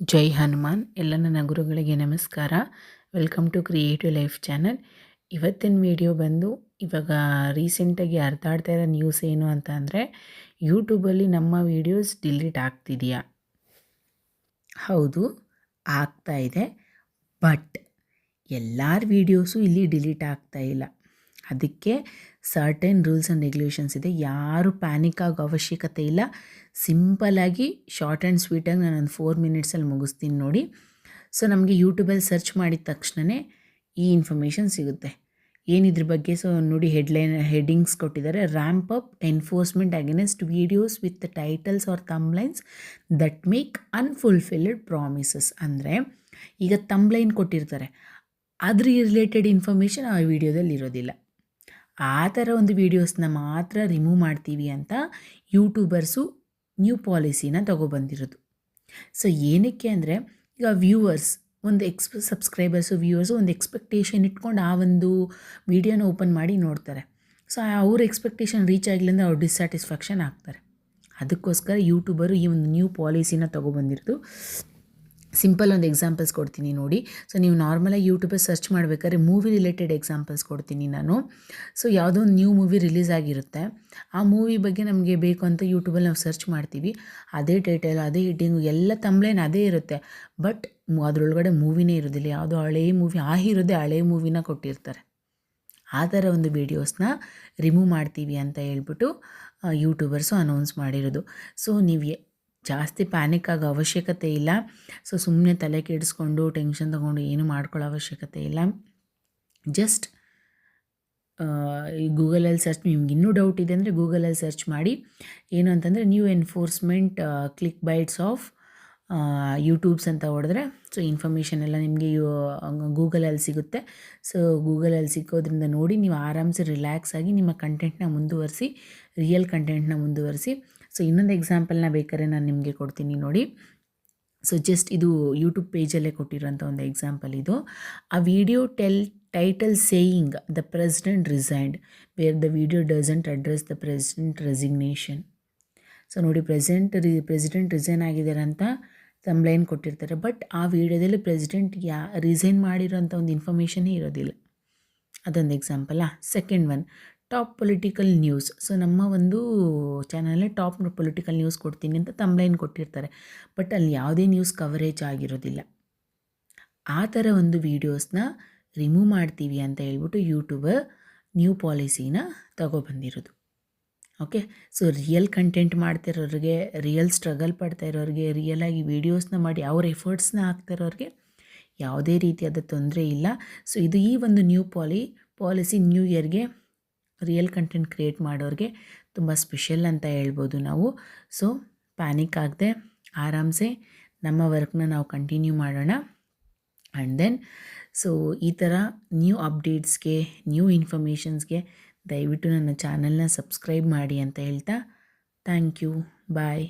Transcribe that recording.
ಜೈ ಹನುಮಾನ್. ಎಲ್ಲ ನನ್ನ ಗುರುಗಳಿಗೆ ನಮಸ್ಕಾರ. Welcome to creative life channel ಇವತ್ತಿನ ವಿಡಿಯೋ ಬಂದು ಇವಾಗ ರೀಸೆಂಟಾಗಿ ಹರಿದಾಡ್ತಾ ಇರೋ ನ್ಯೂಸ್ ಏನು ಅಂತ ಅಂದರೆ ಯೂಟ್ಯೂಬಲ್ಲಿ ನಮ್ಮ ವೀಡಿಯೋಸ್ ಡಿಲೀಟ್ ಆಗ್ತಿದೆಯಾ? ಹೌದು, ಆಗ್ತಾ ಇದೆ. ಬಟ್ ಎಲ್ಲರ ವೀಡಿಯೋಸು ಇಲ್ಲಿ ಡಿಲೀಟ್ ಆಗ್ತಾ ಇಲ್ಲ. ಅದಕ್ಕೆ ಸರ್ಟೆನ್ ರೂಲ್ಸ್ ಆ್ಯಂಡ್ ರೆಗ್ಯುಲೇಷನ್ಸ್ ಇದೆ. ಯಾರು ಪ್ಯಾನಿಕ್ ಆಗೋ ಅವಶ್ಯಕತೆ ಇಲ್ಲ. ಸಿಂಪಲಾಗಿ ಶಾರ್ಟ್ ಆ್ಯಂಡ್ ಸ್ವೀಟಾಗಿ ನಾನು ಒಂದು ಫೋರ್ ಮಿನಿಟ್ಸಲ್ಲಿ ಮುಗಿಸ್ತೀನಿ ನೋಡಿ. ಸೊ ನಮಗೆ ಯೂಟ್ಯೂಬಲ್ಲಿ ಸರ್ಚ್ ಮಾಡಿದ ತಕ್ಷಣವೇ ಈ ಇನ್ಫಾರ್ಮೇಷನ್ ಸಿಗುತ್ತೆ. ಏನಿದ್ರ ಬಗ್ಗೆ? ಸೊ ನೋಡಿ ಹೆಡ್ಲೈನ್ ಹೆಡ್ಡಿಂಗ್ಸ್ ಕೊಟ್ಟಿದ್ದಾರೆ. Ramp up enforcement against videos with titles or thumbnails that make unfulfilled promises ಅಂದರೆ ಈಗ ತಂಬ್ಲೈನ್ ಕೊಟ್ಟಿರ್ತಾರೆ. ಅದ್ರ ರಿಲೇಟೆಡ್ ಇನ್ಫಾರ್ಮೇಷನ್ ಆ ವಿಡಿಯೋದಲ್ಲಿ ಇರೋದಿಲ್ಲ. ಆ ಥರ ಒಂದು ವೀಡಿಯೋಸ್ನ ಮಾತ್ರ ರಿಮೂವ್ ಮಾಡ್ತೀವಿ ಅಂತ ಯೂಟ್ಯೂಬರ್ಸು ನ್ಯೂ ಪಾಲಿಸಿನ ತೊಗೊಬಂದಿರೋದು. ಸೊ ಏನಕ್ಕೆ ಅಂದರೆ ಈಗ ವ್ಯೂವರ್ಸ್, ಒಂದು ಎಕ್ಸ್ ಸಬ್ಸ್ಕ್ರೈಬರ್ಸು, ವ್ಯೂವರ್ಸು ಒಂದು ಎಕ್ಸ್ಪೆಕ್ಟೇಷನ್ ಇಟ್ಕೊಂಡು ಆ ಒಂದು ವೀಡಿಯೋನ ಓಪನ್ ಮಾಡಿ ನೋಡ್ತಾರೆ. ಸೊ ಅವ್ರ ಎಕ್ಸ್ಪೆಕ್ಟೇಷನ್ ರೀಚ್ ಆಗಿಲ್ಲ ಅಂದರೆ ಅವ್ರು ಡಿಸ್ಸ್ಯಾಟಿಸ್ಫ್ಯಾಕ್ಷನ್ ಆಗ್ತಾರೆ. ಅದಕ್ಕೋಸ್ಕರ ಯೂಟ್ಯೂಬರು ಈ ಒಂದು ನ್ಯೂ ಪಾಲಿಸಿನ ತೊಗೊಬಂದಿರೋದು. ಸಿಂಪಲ್ ಒಂದು ಎಕ್ಸಾಂಪಲ್ಸ್ ಕೊಡ್ತೀನಿ ನೋಡಿ. ಸೊ ನೀವು ನಾರ್ಮಲಾಗಿ ಯೂಟ್ಯೂಬಲ್ಲಿ ಸರ್ಚ್ ಮಾಡಬೇಕಾದ್ರೆ ಮೂವಿ ರಿಲೇಟೆಡ್ ಎಕ್ಸಾಂಪಲ್ಸ್ ಕೊಡ್ತೀನಿ ನಾನು. ಸೊ ಯಾವುದೋ ಒಂದು ನ್ಯೂ ಮೂವಿ ರಿಲೀಸ್ ಆಗಿರುತ್ತೆ. ಆ ಮೂವಿ ಬಗ್ಗೆ ನಮಗೆ ಬೇಕು ಅಂತ ಯೂಟ್ಯೂಬಲ್ಲಿ ನಾವು ಸರ್ಚ್ ಮಾಡ್ತೀವಿ. ಅದೇ ಟೈಟಲ್ ಅದೇ ಹಿಟ್ಟಿಂಗು ಎಲ್ಲ ತಂಬ್ಲೇನ್ ಅದೇ ಇರುತ್ತೆ. ಬಟ್ ಅದರೊಳಗಡೆ ಮೂವಿನೇ ಇರೋದಿಲ್ಲ. ಯಾವುದೋ ಹಳೇ ಮೂವಿ ಆ ಹೀರೋದೇ ಹಳೇ ಮೂವಿನ ಕೊಟ್ಟಿರ್ತಾರೆ. ಆ ಥರ ಒಂದು ವೀಡಿಯೋಸ್ನ ರಿಮೂವ್ ಮಾಡ್ತೀವಿ ಅಂತ ಹೇಳ್ಬಿಟ್ಟು ಯೂಟ್ಯೂಬರ್ಸು ಅನೌನ್ಸ್ ಮಾಡಿರೋದು. ಸೊ ನೀವು ಜಾಸ್ತಿ ಪ್ಯಾನಿಕ್ ಆಗೋ ಅವಶ್ಯಕತೆ ಇಲ್ಲ. ಸೊ ಸುಮ್ಮನೆ ತಲೆ ಕೆಡಿಸ್ಕೊಂಡು ಟೆನ್ಷನ್ ತೊಗೊಂಡು ಏನು ಮಾಡ್ಕೊಳ್ಳೋ ಅವಶ್ಯಕತೆ ಇಲ್ಲ. ಜಸ್ಟ್ ಈ ಗೂಗಲಲ್ಲಿ ಸರ್ಚ್ ನಿಮ್ಗೆ ಇನ್ನೂ ಡೌಟ್ ಇದೆ ಅಂದರೆ ಗೂಗಲಲ್ಲಿ ಸರ್ಚ್ ಮಾಡಿ. ಏನು ಅಂತಂದರೆ new enforcement click bites of YouTubes ಅಂತ ಹೊಡೆದ್ರೆ ಸೊ ಇನ್ಫಾರ್ಮೇಷನ್ ಎಲ್ಲ ನಿಮಗೆ ಗೂಗಲಲ್ಲಿ ಸಿಗುತ್ತೆ. ಸೊ ಗೂಗಲಲ್ಲಿ ಸಿಕ್ಕೋದ್ರಿಂದ ನೋಡಿ, ನೀವು ಆರಾಮ್ಸೆ ರಿಲ್ಯಾಕ್ಸ್ ಆಗಿ ನಿಮ್ಮ ಕಂಟೆಂಟ್ನ ಮುಂದುವರಿಸಿ ರಿಯಲ್ ಕಂಟೆಂಟ್ನ ಮುಂದುವರಿಸಿ. ಸೊ ಇನ್ನೊಂದು ಎಕ್ಸಾಂಪಲ್ನ ಬೇಕಾದ್ರೆ ನಾನು ನಿಮಗೆ ಕೊಡ್ತೀನಿ ನೋಡಿ. ಸೊ ಜಸ್ಟ್ ಇದು ಯೂಟ್ಯೂಬ್ ಪೇಜಲ್ಲೇ ಕೊಟ್ಟಿರೋಂಥ ಒಂದು ಎಕ್ಸಾಂಪಲ್ ಇದು. ಆ video tell title saying the president resigned where the video doesn't address the president resignation so ನೋಡಿ ಪ್ರೆಸಿಡೆಂಟ್ ರಿ ಪ್ರೆಸಿಡೆಂಟ್ ರಿಸೈನ್ ಆಗಿದ್ದಾರೆ ಅಂತ ತಂಬ್ಲೈನ್ ಕೊಟ್ಟಿರ್ತಾರೆ. ಬಟ್ ಆ ವಿಡಿಯೋದಲ್ಲಿ ಪ್ರೆಸಿಡೆಂಟ್ ಯಾ ರಿಸೈನ್ ಮಾಡಿರೋಂಥ ಒಂದು ಇನ್ಫಾರ್ಮೇಷನೇ ಇರೋದಿಲ್ಲ. ಅದೊಂದು ಎಕ್ಸಾಂಪಲ್ಲ second one top political news. So, ನಮ್ಮ ಒಂದು ಚಾನಲಲ್ಲಿ ಟಾಪ್ ಪೊಲಿಟಿಕಲ್ ನ್ಯೂಸ್ ಕೊಡ್ತೀನಿ ಅಂತ ತಂಬ್ಲೈನ್ ಕೊಟ್ಟಿರ್ತಾರೆ. ಬಟ್ ಅಲ್ಲಿ ಯಾವುದೇ ನ್ಯೂಸ್ ಕವರೇಜ್ ಆಗಿರೋದಿಲ್ಲ. ಆ ಥರ ಒಂದು ವೀಡಿಯೋಸ್ನ ರಿಮೂವ್ ಮಾಡ್ತೀವಿ ಅಂತ ಹೇಳ್ಬಿಟ್ಟು ಯೂಟ್ಯೂಬರ್ ನ್ಯೂ ಪಾಲಿಸಿನ ತಗೊಬಂದಿರೋದು. ಓಕೆ? ಸೊ, ರಿಯಲ್ ಕಂಟೆಂಟ್ ಮಾಡ್ತಿರೋರಿಗೆ, ರಿಯಲ್ ಸ್ಟ್ರಗಲ್ ಪಡ್ತಾ ಇರೋರಿಗೆ ರಿಯಲಾಗಿ ವೀಡಿಯೋಸ್ನ ಮಾಡಿ ಅವ್ರ ಎಫರ್ಟ್ಸ್ನ ಹಾಕ್ತಿರೋರಿಗೆ ಯಾವುದೇ ರೀತಿಯಾದ ತೊಂದರೆ ಇಲ್ಲ. ಸೊ, ಇದು ಈ ಒಂದು ನ್ಯೂ ಪಾಲಿ, ಪಾಲಿಸಿ ನ್ಯೂ ಇಯರ್ಗೆ ರಿಯಲ್ ಕಂಟೆಂಟ್ ಕ್ರಿಯೇಟ್ ಮಾಡೋರಿಗೆ ತುಂಬ ಸ್ಪೆಷಲ್ ಅಂತ ಹೇಳ್ಬೋದು ನಾವು. ಸೊ ಪ್ಯಾನಿಕ್ ಆಗದೆ ಆರಾಮ್ಸೆ ನಮ್ಮ ವರ್ಕ್ನ ನಾವು ಕಂಟಿನ್ಯೂ ಮಾಡೋಣ. ಆ್ಯಂಡ್ ದೆನ್ ಸೊ ಈ ಥರ ನ್ಯೂ ಅಪ್ಡೇಟ್ಸ್ಗೆ ನ್ಯೂ ಇನ್ಫಾರ್ಮೇಷನ್ಸ್ಗೆ ದಯವಿಟ್ಟು ನನ್ನ ಚಾನಲ್ನ ಸಬ್ಸ್ಕ್ರೈಬ್ ಮಾಡಿ ಅಂತ ಹೇಳ್ತಾ ಥ್ಯಾಂಕ್ ಯು ಬಾಯ್